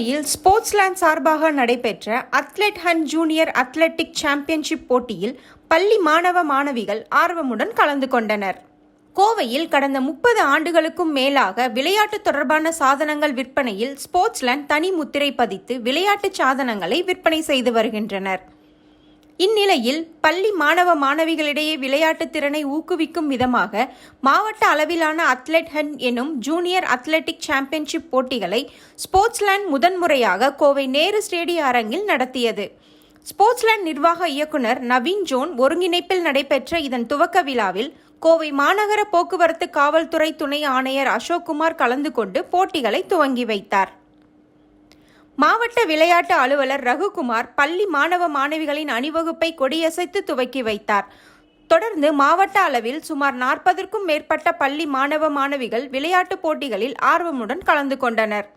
கோவையில் ஸ்போர்ட்ஸ்லேண்ட் சார்பாக நடைபெற்ற அத்லெட் ஹன் ஜூனியர் அத்லெட்டிக் சாம்பியன்ஷிப் போட்டியில் பள்ளி மாணவ மாணவிகள் ஆர்வமுடன் கலந்து கொண்டனர். கோவையில் கடந்த முப்பது ஆண்டுகளுக்கும் மேலாக விளையாட்டு தொடர்பான சாதனங்கள் விற்பனையில் ஸ்போர்ட்ஸ்லேண்ட் தனி முத்திரை பதித்து விளையாட்டு சாதனங்களை விற்பனை செய்து வருகின்றனர். இந்நிலையில் பள்ளி மாணவ மாணவிகளிடையே விளையாட்டு திறனை ஊக்குவிக்கும் விதமாக மாவட்ட அளவிலான அத்லெட் ஹன் எனும் ஜூனியர் அத்லெட்டிக் சாம்பியன்ஷிப் போட்டிகளை ஸ்போர்ட்ஸ்லேண்ட் முதன்முறையாக கோவை நேரு ஸ்டேடிய அரங்கில் நடத்தியது. ஸ்போர்ட்ஸ்லேண்ட் நிர்வாக இயக்குனர் நவீன் ஜோன் ஒருங்கிணைப்பில் நடைபெற்ற இதன் துவக்க விழாவில் கோவை மாநகர போக்குவரத்து காவல்துறை துணை ஆணையர் அசோக்குமார் கலந்து கொண்டு போட்டிகளை துவங்கி வைத்தார். மாவட்ட விளையாட்டு அலுவலர் ரகுகுமார் பள்ளி மாணவ மாணவிகளின் அணிவகுப்பை கொடியசைத்து துவக்கி வைத்தார். தொடர்ந்து மாவட்ட அளவில் சுமார் நாற்பதற்கும் மேற்பட்ட பள்ளி மாணவ மாணவிகள் விளையாட்டுப் போட்டிகளில் ஆர்வமுடன் கலந்து கொண்டனர்.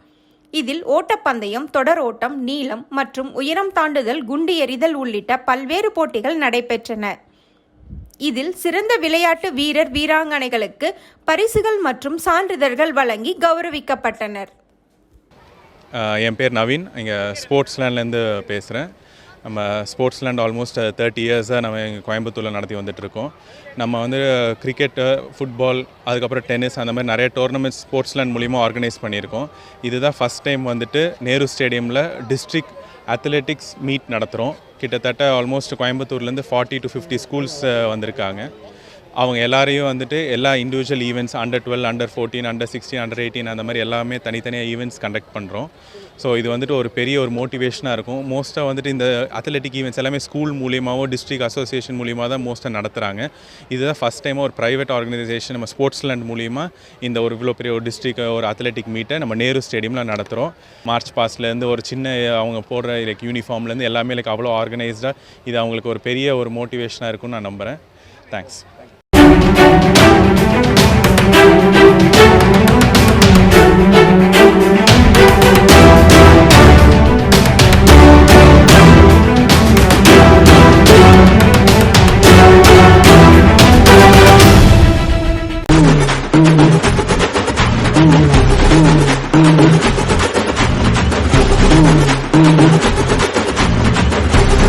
இதில் ஓட்டப்பந்தயம் தொடர் ஓட்டம் நீளம் மற்றும் உயரம் தாண்டுதல் குண்டு எறிதல் உள்ளிட்ட பல்வேறு போட்டிகள் நடைபெற்றன. இதில் சிறந்த விளையாட்டு வீரர் வீராங்கனைகளுக்கு பரிசுகள் மற்றும் சான்றிதழ்கள் வழங்கி கௌரவிக்கப்பட்டனர். என் பேர் நவீன். இங்கே ஸ்போர்ட்ஸ் லேண்ட்லேருந்து பேசுகிறேன் நம்ம ஸ்போர்ட்ஸ் லேண்ட் ஆல்மோஸ்ட் தேர்ட்டி இயர்ஸாக நம்ம இங்கே கோயம்புத்தூரில் நடத்தி வந்துட்டுருக்கோம். நம்ம வந்து கிரிக்கெட்டு ஃபுட்பால் அதுக்கப்புறம் டென்னிஸ் அந்த மாதிரி நிறைய டோர்னமெண்ட்ஸ் ஸ்போர்ட்ஸ் லேண்ட் மூலிமா ஆர்கனைஸ் பண்ணியிருக்கோம். இதுதான் ஃபஸ்ட் டைம் வந்துட்டு நேரு ஸ்டேடியமில் டிஸ்ட்ரிக்ட் அத்லெட்டிக்ஸ் மீட் நடத்துகிறோம் கிட்டத்தட்ட ஆல்மோஸ்ட் கோயம்புத்தூர்லேருந்து ஃபார்ட்டி டு ஃபிஃப்டி ஸ்கூல்ஸ் வந்திருக்காங்க. அவங்க எல்லாரையும் வந்துட்டு எல்லா individual events under twelve under fourteen under sixteen under eighteen அந்த மாதிரி எல்லாமே தனித்தனியாக ஈவெண்ட்ஸ் கண்டக்ட் பண்ணுறோம் ஸோ இது வந்துட்டு ஒரு பெரிய ஒரு மோட்டிவேஷனாக இருக்கும். மோஸ்ட்டாக வந்துட்டு இந்த அத்லெட்டிக் ஈவெண்ட்ஸ் எல்லாமே ஸ்கூல் மூலியமாகவோ டிஸ்ட்ரிக்ட் அசோசியேஷன் மூலியமாக தான் மோஸ்ட்டாக நடத்துகிறாங்க இதுதான் ஃபஸ்ட் டைமாக ஒரு ப்ரைவேட் ஆர்கனைசேஷன் நம்ம ஸ்போர்ட்ஸ் லேண்ட் மூலியமாக இந்த ஒரு இவ்வளோ பெரிய ஒரு டிஸ்ட்ரிக் ஒரு அத்லெட்டிக் மீட்டை நம்ம நேரு ஸ்டேடியமில் நடத்துகிறோம் மார்ச் பாஸ்ட்லேருந்து ஒரு சின்ன அவங்க போடுற லைக் யூனிஃபார்ம்லேருந்து எல்லாமே லைக் அவ்வளோ ஆர்கனைஸ்டாக இது அவங்களுக்கு ஒரு பெரிய ஒரு மோட்டிவேஷனாக இருக்கும்னு நான் நம்புகிறேன் தேங்க்ஸ்